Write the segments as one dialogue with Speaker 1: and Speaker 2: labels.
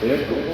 Speaker 1: ¿Cierto?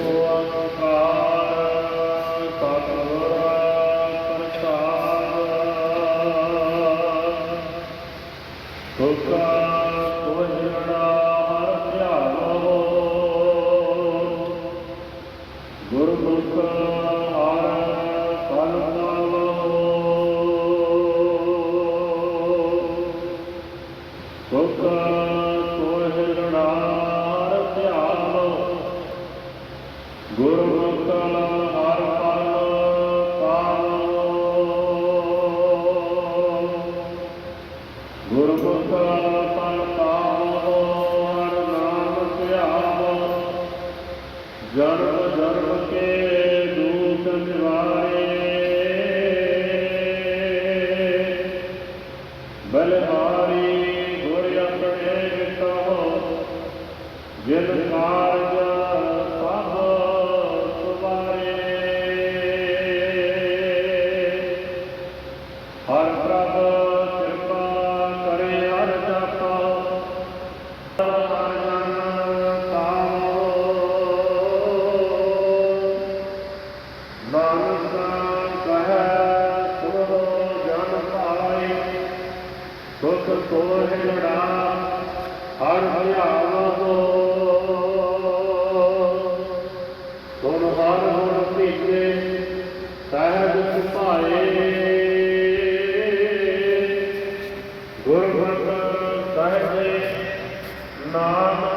Speaker 1: ਜਨਮ ਜਨਮ ਕੇ ਦੂਤ ਨਿਵਾਰੇ। ਬਲਹਾਰੀ ਗੁਰ ਆਪਣੇ ਵਿਤੋ ਜਿਨ ਕਾਰਜ ਸਭ ਸੁਵਾਰੇ ਹਰ ਪ੍ਰਭ ਮਾਨਸ ਕਹੈ ਸੁਣੋ ਜਨ ਪਾਏ ਸੁਖ ਤੋਹਿ ਲੜਾ ਹਰ ਹਰਿਆਵੋ ਸੁਣ ਹਰ ਹੁਣ ਭੀਜੇ ਸਹਿਜ ਸੁਭਾਏ ਗੁਰਮਤਿ ਸਹਿਜ ਨਾਮ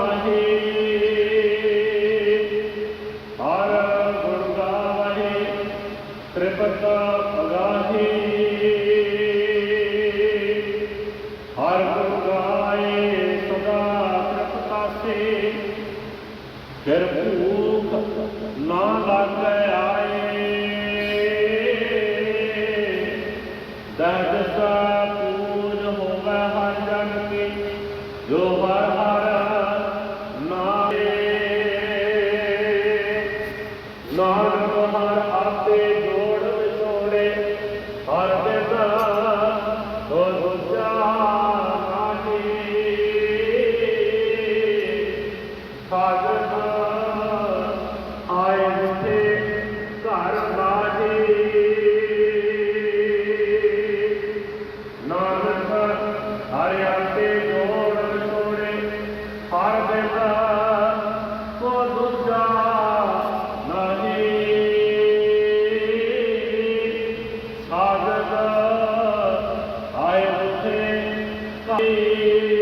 Speaker 1: Amen.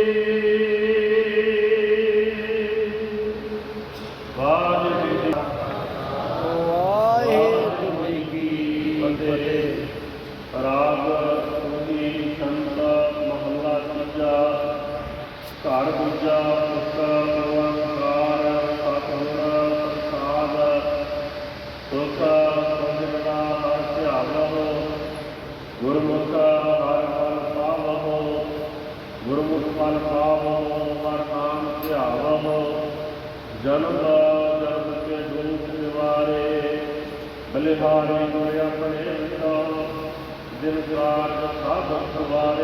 Speaker 1: ਜਨਮ ਦਾ ਜਨਮ ਕੇ ਦੁਖ ਨਿਵਾਰੇ ਬਲਿਹਾਰੀ ਗੁਰ ਆਪਣੇ ਪਿਤਾ ਜਿਨ ਕਾਰਜ ਸਭ ਸਵਾਰੇ